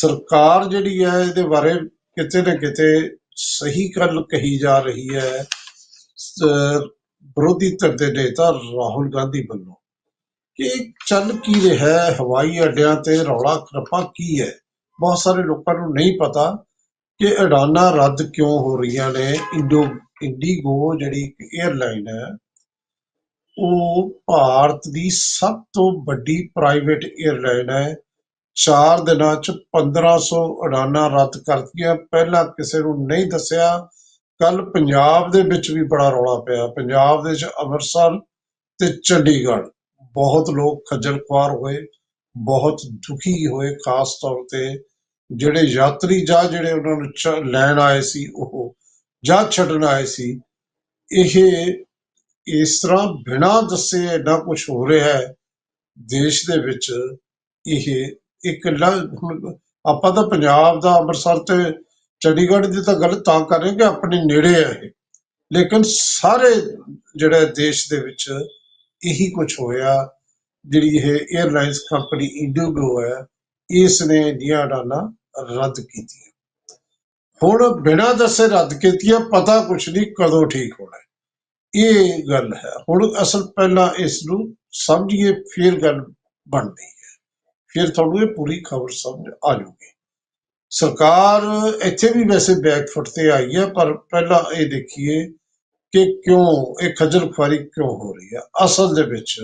ਸਰਕਾਰ ਜਿਹੜੀ ਹੈ ਇਹਦੇ ਬਾਰੇ ਕਿਤੇ ਨਾ ਕਿਤੇ ਸਹੀ ਗੱਲ ਕਹੀ ਜਾ ਰਹੀ ਹੈ। ਸ- ਵਿਰੋਧੀ ਧਿਰ ਦੇ ਨੇਤਾ ਰਾਹੁਲ ਗਾਂਧੀ ਵੱਲੋਂ। ਕਿ ਚੱਲ ਕੀ ਰਿਹਾ ਹੈ, ਹਵਾਈ ਅੱਡਿਆਂ ਤੇ ਰੌਲਾ ਖਰਪਾ ਕੀ ਹੈ? ਬਹੁਤ ਸਾਰੇ ਲੋਕਾਂ ਨੂੰ ਨਹੀਂ ਪਤਾ ਕਿ ਉਡਾਨਾਂ ਰੱਦ ਕਿਉਂ ਹੋ ਰਹੀਆਂ ਨੇ। ਇੰਡੋ, ਇੰਡੀਗੋ ਜਿਹੜੀ 에ਅਰਲਾਈਨ ਹੈ, ਉਹ ਭਾਰਤ ਦੀ ਸਭ ਤੋਂ ਵੱਡੀ ਪ੍ਰਾਈਵੇਟ 에ਅਰਲਾਈਨ ਹੈ। ਚਾਰ ਦਿਨਾਂ ਚ 1500 ਉਡਾਨਾਂ ਰੱਦ ਕਰਤੀਆਂ ਪਹਿਲਾਂ ਕਿਸੇ ਨੂੰ ਨਹੀਂ ਦੱਸਿਆ। ਕੱਲ ਪੰਜਾਬ ਦੇ ਵਿੱਚ ਵੀ ਬੜਾ ਰੌਲਾ ਪਿਆ। ਪੰਜਾਬ ਦੇ ਵਿੱਚ ਅੰਮ੍ਰਿਤਸਰ ਤੇ ਚੰਡੀਗੜ੍ਹ ਬਹੁਤ ਲੋਕ ਖੱਜਲ ਖੁਆਰ ਹੋਏ, ਬਹੁਤ ਦੁਖੀ ਹੋਏ, ਖਾਸ ਤੌਰ ਤੇ ਜਿਹੜੇ ਯਾਤਰੀ ਜਾਂ ਜਿਹੜੇ ਉਹਨਾਂ ਨੂੰ ਚ- ਲੈਣ ਆਏ ਸੀ ਉਹ ਜਾਂ ਛੱਡਣ ਆਏ ਸੀ, ਇਹ ਇਸ ਤਰ੍ਹਾਂ ਬਿਨਾਂ ਦੱਸੇ ਇੰਨਾ ਕੁਝ ਹੋ ਰਿਹਾ ਹੈ। ਦੇਸ਼ ਦੇ ਵਿੱਚ ਇਹ ਇੱਕ ਹੁਣ ਆਪਾਂ ਤਾਂ ਪੰਜਾਬ ਦਾ ਅੰਮ੍ਰਿਤਸਰ ਤੇ ਚੰਡੀਗੜ੍ਹ ਦੀ ਤਾਂ ਗੱਲ ਤਾਂ ਕਰ ਰਹੇ ਕਿ ਆਪਣੇ ਨੇੜੇ ਹੈ ਇਹ। ਲੇਕਿਨ ਸਾਰੇ ਜਿਹੜਾ ਦੇਸ਼ ਦੇ ਵਿੱਚ ਇਹੀ ਕੁਝ ਹੋਇਆ, ਜਿਹੜੀ ਇਹ 에ਅਰਲਾਈਨਸ ਕੰਪਨੀ ਇੰਡੀਗੋ ਹੈ ਇਸ ਨੇ ਇੰਡੀਆ ਉਡਾਨਾਂ ਰੱਦ ਕੀਤੀਆਂ। ਹੁਣ ਬਿਨਾਂ ਦੱਸੇ ਰੱਦ ਕੀਤੀਆਂ, ਪਤਾ ਕੁਛ ਨਹੀਂ ਕਦੋਂ ਠੀਕ ਹੋਣਾ। ਇਹ ਗੱਲ ਹੈ। ਹੁਣ ਅਸਲ ਪਹਿਲਾਂ ਇਸ ਨੂੰ ਸਮਝੀਏ, ਫਿਰ ਗੱਲ ਬਣਦੀ ਫਿਰ ਤੁਹਾਨੂੰ ਇਹ ਪੂਰੀ ਖਬਰ ਸਮਝ ਆ ਜਾਊਗੀ। ਸਰਕਾਰ ਇੱਥੇ ਵੀ ਵੈਸੇ ਬੈਕਫੁੱਟ ਤੇ ਆਈ ਹੈ ਪਰ ਪਹਿਲਾਂ ਇਹ ਦੇਖੀਏ ਕਿ ਕਿਉਂ, ਇਹ ਖੱਜਲ ਖੁਆਰੀ ਕਿਉਂ ਹੋ ਰਹੀ ਹੈ ਅਸਲ ਦੇ ਵਿੱਚ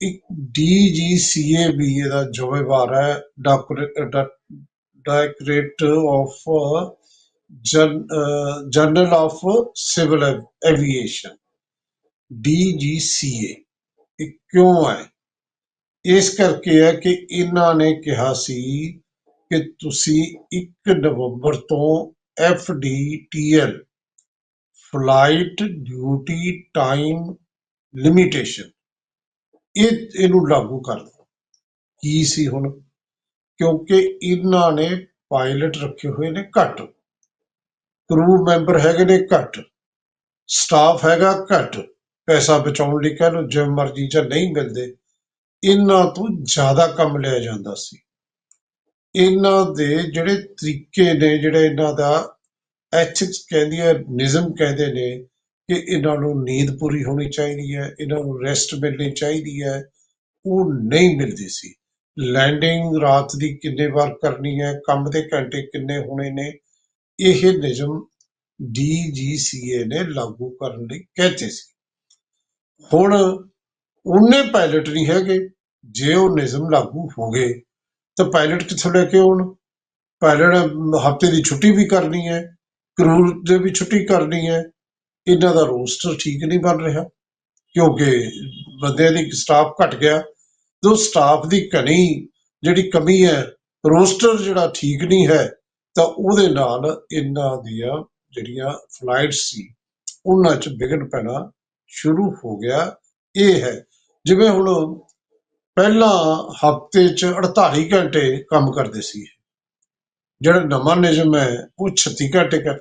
ਇੱਕ ਡੀਜੀਸੀਏ ਵੀ ਇਹਦਾ ਜ਼ਿੰਮੇਵਾਰ ਹੈ directorate of general of civil aviation DGCA ਇਹ ਕਿਉਂ ਹੈ? ਇਸ ਕਰਕੇ ਹੈ ਕਿ ਇਹਨਾਂ ਨੇ ਕਿਹਾ ਸੀ ਕਿ ਤੁਸੀਂ ਇੱਕ ਨਵੰਬਰ ਤੋਂ F D T FDTL flight duty time limitation, ਇਹ ਇਹਨੂੰ ਲਾਗੂ ਕਰ ਦਿਓ। ਕੀ ਸੀ ਹੁਣ? ਕਿਉਂਕਿ ਇਹਨਾਂ ਨੇ ਪਾਇਲਟ ਰੱਖੇ ਹੋਏ ਨੇ ਘੱਟ। ਕਰੂ ਮੈਂਬਰ ਹੈਗੇ ਨੇ ਘੱਟ। ਸਟਾਫ ਹੈਗਾ ਘੱਟ। ਪੈਸਾ ਬਚਾਉਣ ਲਈ ਕਹਿ ਲਓ, ਜਿਵੇਂ ਮਰਜ਼ੀ ਜਾਂ ਨਹੀਂ ਮਿਲਦੇ। ਇਹਨਾਂ ਤੋਂ ਜ਼ਿਆਦਾ ਕੰਮ ਲਿਆ ਜਾਂਦਾ ਸੀ। ਇਹਨਾਂ ਦੇ ਜਿਹੜੇ ਤਰੀਕੇ ਨੇ, ਜਿਹੜੇ ਇਹਨਾਂ ਦਾ ਐਥਿਕਸ ਕਹਿੰਦੀ ਹੈ ਨਿਜ਼ਮ ਕਹਿੰਦੇ ਨੇ ਕਿ ਇਹਨਾਂ ਨੂੰ ਨੀਂਦ ਪੂਰੀ ਹੋਣੀ ਚਾਹੀਦੀ ਹੈ, ਇਹਨਾਂ ਨੂੰ ਰੈਸਟ ਮਿਲਣੀ ਚਾਹੀਦੀ ਹੈ, ਉਹ ਨਹੀਂ ਮਿਲਦੀ ਸੀ। ਲੈਂਡਿੰਗ ਰਾਤ ਦੀ ਕਿੰਨੇ ਵਾਰ ਕਰਨੀ ਹੈ, ਕੰਮ ਦੇ ਘੰਟੇ ਕਿੰਨੇ ਹੋਣੇ ਨੇ, ਇਹ ਨਿਯਮ ਡੀਜੀਸੀਏ ਨੇ ਲਾਗੂ ਕਰਨ ਲਈ ਕਹਤੇ ਸੀ। ਹੁਣ ਉਹਨੇ ਪਾਇਲਟ ਨਹੀਂ ਹੈਗੇ। ਜੇ ਉਹ ਨਿਯਮ ਲਾਗੂ ਹੋ ਗਏ, ਤਾਂ ਪਾਇਲਟ ਕਿੱਥੋਂ ਲੈ ਕੇ ਆਉਣ? ਪਾਇਲਟ ਹਫ਼ਤੇ ਦੀ ਛੁੱਟੀ ਵੀ ਕਰਨੀ ਹੈ ਕਰੂਰ ਦੇ ਵੀ ਛੁੱਟੀ ਕਰਨੀ ਹੈ। ਇਹਨਾਂ ਦਾ ਰੋਸਟਰ ਠੀਕ ਨਹੀਂ ਬਣ ਰਿਹਾ, ਕਿਉਂਕਿ ਬੰਦਿਆਂ ਦੀ ਸਟਾਫ ਘਟ ਗਿਆ। ਜੋ ਸਟਾਫ ਦੀ ਕਣੀ ਜਿਹੜੀ ਕਮੀ ਹੈ ਰੋਸਟਰ ਜਿਹੜਾ ਠੀਕ ਨਹੀਂ ਹੈ, ਤਾਂ ਉਹਦੇ ਨਾਲ ਇਹਨਾਂ ਦੀਆਂ ਜਿਹੜੀਆਂ ਫਲਾਈਟਸ ਸੀ, ਉਹਨਾਂ 'ਚ ਵਿਘਨ ਪੈਣਾ ਸ਼ੁਰੂ ਹੋ ਗਿਆ। ਇਹ ਹੈ ਜਿਵੇਂ ਹੁਣ ਪਹਿਲਾਂ ਹਫ਼ਤੇ 'ਚ 48 ਘੰਟੇ ਕੰਮ ਕਰਦੇ ਸੀ। ਜਿਹੜਾ ਨਵਾਂ ਨਿਯਮ ਹੈ, ਉਹ 36 ਘੰਟੇ ਕਰ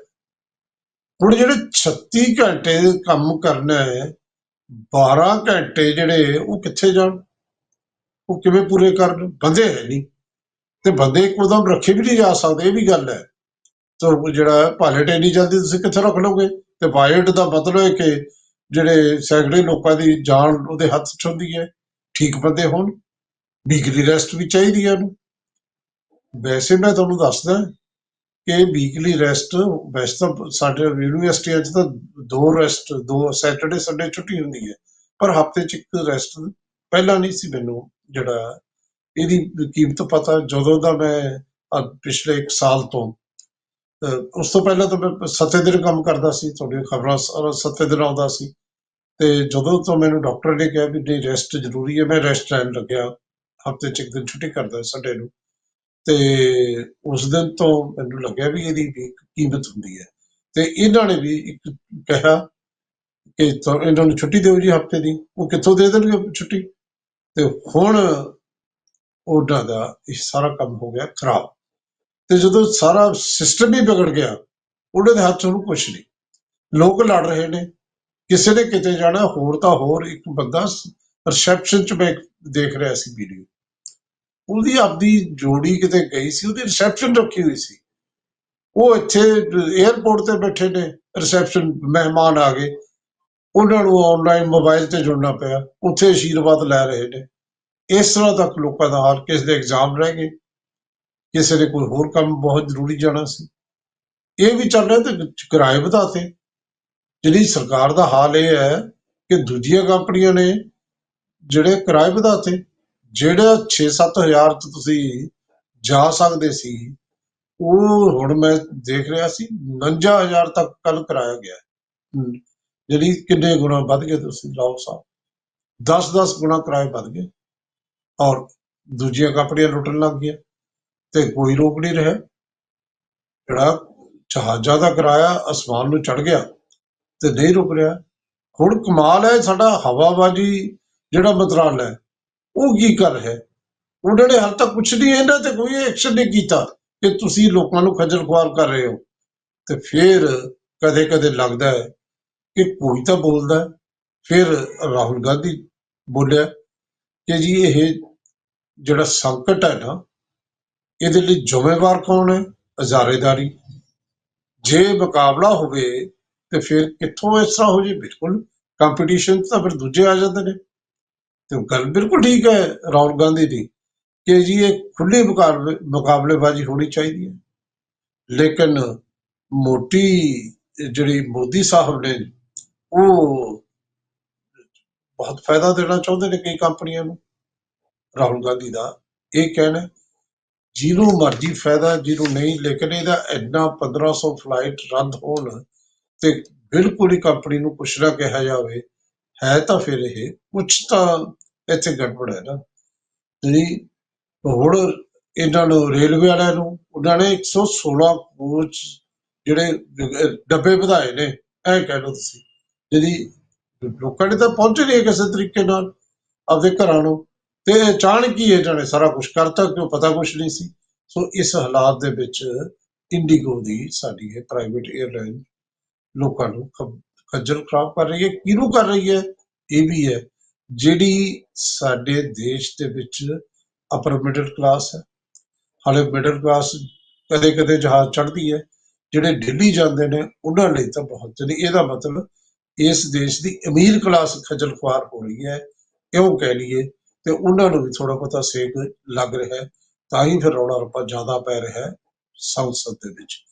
ਹੁਣ ਜਿਹੜੇ 36 ਘੰਟੇ ਕੰਮ ਕਰਨਾ ਹੈ 12 ਘੰਟੇ ਜਿਹੜੇ ਉਹ ਕਿੱਥੇ ਜਾਣ? ਉਹ ਕਿਵੇਂ ਪੂਰੇ ਕਰਨ? ਬੰਦੇ ਹੈ ਨਹੀਂ। ਤੇ ਬੰਦੇ ਇੱਕਦਮ ਰੱਖੇ ਵੀ ਨਹੀਂ ਜਾ ਸਕਦੇ, ਇਹ ਵੀ ਗੱਲ ਹੈ। ਤਾਂ ਜਿਹੜਾ ਪਾਇਲਟ ਇੰਨੀ ਜਲਦੀ ਤੁਸੀਂ ਕਿੱਥੇ ਰੱਖ ਲਓਗੇ? ਤੇ ਪਾਇਲਟ ਦਾ ਮਤਲਬ ਹੈ ਕਿ ਜਿਹੜੇ ਸੈਂਕੜੇ ਲੋਕਾਂ ਦੀ ਜਾਨ ਉਹਦੇ ਹੱਥ 'ਚ ਹੁੰਦੀ ਹੈ, ਠੀਕ ਬੰਦੇ ਹੋਣ ਵੀਕਲੀ ਰੈਸਟ ਵੀ ਚਾਹੀਦੀ ਹੈ ਉਹਨੂੰ ਵੈਸੇ ਮੈਂ ਤੁਹਾਨੂੰ ਦੱਸਦਾ ਕਿ ਵੀਕਲੀ ਰੈਸਟ ਵੈਸੇ ਤਾਂ ਸਾਡੇ ਯੂਨੀਵਰਸਿਟੀਆਂ 'ਚ ਤਾਂ ਦੋ ਰੈਸਟ ਦੋ ਸੈਟਰਡੇ ਸੰਡੇ ਛੁੱਟੀ ਹੁੰਦੀ ਹੈ, ਪਰ ਹਫ਼ਤੇ 'ਚ ਇੱਕ ਰੈਸਟ ਪਹਿਲਾਂ ਨਹੀਂ ਸੀ ਮੈਨੂੰ ਜਿਹੜਾ, ਇਹਦੀ ਕੀਮਤ ਪਤਾ, ਜਦੋਂ ਦਾ ਮੈਂ ਪਿਛਲੇ 1 ਸਾਲ ਤੋਂ ਉਸ ਤੋਂ ਪਹਿਲਾਂ ਤਾਂ ਮੈਂ ਸੱਤੇ ਦਿਨ ਕੰਮ ਕਰਦਾ ਸੀ, ਤੁਹਾਡੀਆਂ ਖਬਰਾਂ ਸਾਰਾ ਸੱਤੇ ਦਿਨ ਆਉਂਦਾ ਸੀ। ਤੇ ਜਦੋਂ ਤੋਂ ਮੈਨੂੰ ਡਾਕਟਰ ਨੇ ਕਿਹਾ ਵੀ ਨਹੀਂ ਰੈਸਟ ਜ਼ਰੂਰੀ ਹੈ, ਮੈਂ ਰੈਸਟ ਲੈਣ ਲੱਗਿਆ। ਹਫ਼ਤੇ 'ਚ ਇੱਕ ਦਿਨ ਛੁੱਟੀ ਕਰਦਾ ਸੰਡੇ ਨੂੰ। ਤੇ ਉਸ ਦਿਨ ਤੋਂ ਮੈਨੂੰ ਲੱਗਿਆ ਵੀ ਇਹਦੀ ਵੀ ਇੱਕ ਕੀਮਤ ਹੁੰਦੀ ਹੈ। ਤੇ ਇਹਨਾਂ ਨੇ ਵੀ ਇੱਕ ਕਿਹਾ ਕਿ ਇਹਨਾਂ ਨੂੰ ਛੁੱਟੀ ਦਿਓ ਜੀ ਹਫ਼ਤੇ ਦੀ। ਉਹ ਕਿੱਥੋਂ ਦੇ ਦੇਣਗੇ ਛੁੱਟੀ? ਤੇ ਹੁਣ ਉਹਨਾਂ ਦਾ ਇਹ ਸਾਰਾ ਕੰਮ ਹੋ ਗਿਆ ਖਰਾਬ। ਤੇ ਜਦੋਂ ਸਾਰਾ ਸਿਸਟਮ ਹੀ ਵਿਗੜ ਗਿਆ ਉਹਨਾਂ ਦੇ ਹੱਥ 'ਚ ਉਹਨੂੰ ਕੁਝ ਨਹੀਂ। ਲੋਕ ਲੜ ਰਹੇ ਨੇ। ਕਿਸੇ ਨੇ ਕਿਤੇ ਜਾਣਾ, ਹੋਰ ਤਾਂ ਹੋਰ ਇੱਕ ਬੰਦਾ ਰਿਸੈਪਸ਼ਨ 'ਚ ਮੈਂ ਦੇਖ ਰਿਹਾ ਸੀ ਵੀਡੀਓ ਉਹਦੀ ਆਪਦੀ ਜੋੜੀ ਕਿਤੇ ਗਈ ਸੀ, ਉਹਦੀ ਰਿਸੈਪਸ਼ਨ ਰੱਖੀ ਹੋਈ ਸੀ। ਉਹ ਇੱਥੇ 에ਅਰਪੋਰਟ ਤੇ ਬੈਠੇ ਨੇ ਰਿਸੈਪਸ਼ਨ ਮਹਿਮਾਨ ਆ ਗਏ। ਉਹਨਾਂ ਨੂੰ ਆਨਲਾਈਨ ਮੋਬਾਈਲ ਤੇ ਜੁੜਨਾ ਪਿਆ। ਉੱਥੇ ਆਸ਼ੀਰਵਾਦ ਲੈ ਰਹੇ ਨੇ। ਇਸ ਤਰ੍ਹਾਂ ਤੱਕ ਲੋਕਾਂ ਦਾ ਹਾਲ ਕਿਸ ਦੇ ਐਗਜ਼ਾਮ ਰਹਿ ਗਏ। ਕਿਸੇ ਨੇ ਕੋਈ ਹੋਰ ਕੰਮ ਬਹੁਤ ਜ਼ਰੂਰੀ ਜਾਣਾ ਸੀ। ਇਹ ਵੀ ਚੱਲ ਰਿਹਾ ਤੇ ਕਿਰਾਏ ਵਧਾਤੇ। ਜਿਹੜੀ ਸਰਕਾਰ ਦਾ ਹਾਲ ਇਹ ਹੈ ਕਿ ਦੂਜੀਆਂ ਕੰਪਨੀਆਂ ਨੇ ਜਿਹੜੇ ਕਿਰਾਏ ਵਧਾਤੇ, ਜਿਹੜਾ 6-7 ਹਜ਼ਾਰ ਚ ਤੁਸੀਂ ਜਾ ਸਕਦੇ ਸੀ, ਉਹ ਹੁਣ ਮੈਂ ਦੇਖ ਰਿਹਾ ਸੀ 49 ਹਜ਼ਾਰ ਤੱਕ ਕੱਲ ਕਰਾਇਆ ਗਿਆ। ਜਿਹੜੀ ਕਿੰਨੇ ਗੁਣਾ ਵੱਧ ਗਏ ਤੁਸੀਂ, ਲਾਓ ਸਾਹਿਬ 10-10 ਗੁਣਾ ਕਿਰਾਏ ਵੱਧ ਗਏ। ਔਰ ਦੂਜੀਆਂ ਕੰਪਨੀਆਂ ਲੁੱਟਣ ਲੱਗ ਗਈਆਂ। ਤੇ ਕੋਈ ਰੋਕ ਨਹੀਂ ਰਿਹਾ। ਜਿਹੜਾ ਜਹਾਜ਼ਾਂ ਦਾ ਕਿਰਾਇਆ ਅਸਮਾਨ ਨੂੰ ਚੜ ਗਿਆ ਤੇ ਨਹੀਂ ਰੁਕ ਰਿਹਾ। ਹੁਣ ਕਮਾਲ ਹੈ ਸਾਡਾ ਹਵਾਬਾਜੀ, ਜਿਹੜਾ ਮੰਤਰਾਲਾ ਹੈ, ਉਹ ਕੀ ਕਰ ਰਿਹਾ ਉਹਨਾਂ ਨੇ ਹਾਲ ਤੱਕ ਕੁਛ ਨਹੀਂ ਇਹਨਾਂ ਤੇ ਕੋਈ ਐਕਸ਼ਨ ਨਹੀਂ ਕੀਤਾ ਕਿ ਤੁਸੀਂ ਲੋਕਾਂ ਨੂੰ ਖੱਜਲ ਖੁਆਰ ਕਰ ਰਹੇ ਹੋ। ਤੇ ਫਿਰ ਕਦੇ ਕਦੇ ਲੱਗਦਾ ਹੈ ਕਿ ਕੋਈ ਤਾਂ ਬੋਲਦਾ ਫਿਰ ਰਾਹੁਲ ਗਾਂਧੀ ਬੋਲਿਆ ਕਿ ਜੀ ਇਹ ਜਿਹੜਾ ਸੰਕਟ ਹੈ ਨਾ ਇਹਦੇ ਲਈ ਜ਼ਿੰਮੇਵਾਰ ਕੌਣ ਹੈ? ਹਜ਼ਾਰੇਦਾਰੀ ਜੇ ਮੁਕਾਬਲਾ ਹੋਵੇ ਤੇ ਫਿਰ ਕਿੱਥੋਂ ਇਸ ਤਰ੍ਹਾਂ ਹੋ ਜੇ? ਬਿਲਕੁਲ। ਕੰਪੀਟੀਸ਼ਨ ਤਾਂ ਫਿਰ ਦੂਜੇ ਆ ਜਾਂਦੇ ਨੇ। ਤੇ ਗੱਲ ਬਿਲਕੁਲ ਠੀਕ ਹੈ ਰਾਹੁਲ ਗਾਂਧੀ ਦੀ ਕਿ ਜੀ ਇਹ ਖੁੱਲੀ ਮੁਕਾਬਲੇਬਾਜ਼ੀ ਹੋਣੀ ਚਾਹੀਦੀ ਹੈ। ਲੇਕਿਨ ਮੋਟੀ ਜਿਹੜੀ ਮੋਦੀ ਸਾਹਿਬ ਨੇ, ਉਹ ਬਹੁਤ ਫਾਇਦਾ ਦੇਣਾ ਚਾਹੁੰਦੇ ਨੇ ਕਈ ਕੰਪਨੀਆਂ ਨੂੰ। ਰਾਹੁਲ ਗਾਂਧੀ ਦਾ ਇਹ ਕਹਿਣਾ ਜਿਹਨੂੰ ਮਰਜ਼ੀ ਫਾਇਦਾ, ਜਿਹਨੂੰ ਨਹੀਂ, ਲੇਕਿਨ ਇਹਦਾ ਇੰਨਾ 1500 ਫਲਾਈਟ ਰੱਦ ਹੋਣ ਤੇ ਬਿਲਕੁਲ ਹੀ ਕੰਪਨੀ ਨੂੰ ਕੁਛ ਨਾ ਕਿਹਾ ਜਾਵੇ, ਹੈ ਤਾਂ ਫਿਰ ਇਹ, ਕੁਛ ਤਾਂ ਇੱਥੇ ਗੜਬੜ ਹੈ ਨਾ। ਜਿਹੜੀ ਹੁਣ ਇਹਨਾਂ ਨੂੰ ਰੇਲਵੇ ਵਾਲਿਆਂ ਨੂੰ, ਉਹਨਾਂ ਨੇ 116 ਕੋਚ ਜਿਹੜੇ ਡੱਬੇ ਵਧਾਏ ਨੇ, ਐ ਕਹਿ ਲਓ ਤੁਸੀਂ। ਜਿਹੜੀ ਲੋਕਾਂ ਨੇ ਤਾਂ ਪਹੁੰਚੇ ਨਹੀਂ ਕਿਸੇ ਤਰੀਕੇ ਨਾਲ, ਆਪਦੇ ਘਰਾਂ ਨੂੰ। ਤੇ ਅਚਾਨਕ ਹੀ ਇਹਨਾਂ ਨੇ ਸਾਰਾ ਕੁਝ ਕਰਤਾ, ਕਿਉਂ ਪਤਾ ਕੁਝ ਨਹੀਂ ਸੀ? ਸੋ ਇਸ ਹਾਲਾਤ ਦੇ ਵਿੱਚ ਇੰਡੀਗੋ ਦੀ ਸਾਡੀ ਇਹ ਪ੍ਰਾਈਵੇਟ 에ਅਰਲਾਈਨ ਲੋਕਾਂ ਨੂੰ ਖ- ਖੱਜਲ ਖਰਾਬ ਕਰ ਰਹੀ ਹੈ। ਕਿਹਨੂੰ ਕਰ ਰਹੀ ਹੈ? ਇਹ ਵੀ ਹੈ, ਜਿਹੜੀ ਸਾਡੇ ਦੇਸ਼ ਦੇ ਵਿੱਚ ਅਪਰ ਮਿਡਲ ਕਲਾਸ ਹੈ। ਹਾਲੇ ਮਿਡਲ ਕਲਾਸ ਕਦੇ ਕਦੇ ਜਹਾਜ਼ ਚੜ੍ਹਦੀ ਹੈ। ਜਿਹੜੇ ਦਿੱਲੀ ਜਾਂਦੇ ਨੇ, ਉਹਨਾਂ ਲਈ ਤਾਂ ਬਹੁਤ ਨਹੀਂ ਇਹਦਾ ਮਤਲਬ ਇਸ ਦੇਸ਼ ਦੀ ਅਮੀਰ ਕਲਾਸ ਖੱਜਲ ਖੁਆਰ ਹੋ ਰਹੀ ਹੈ। ਇਉਂ ਕਹਿ ਲਈਏ ਤੇ ਉਹਨਾਂ ਨੂੰ ਵੀ ਥੋੜਾ ਬਹੁਤਾ ਸੇਕ ਲੱਗ ਰਿਹਾ ਤਾਂ ਹੀ ਫਿਰ ਰੌਲਾ ਰੱਪਾ ਜ਼ਿਆਦਾ ਪੈ ਰਿਹਾ ਹੈ ਸੰਸਦ ਦੇ ਵਿੱਚ।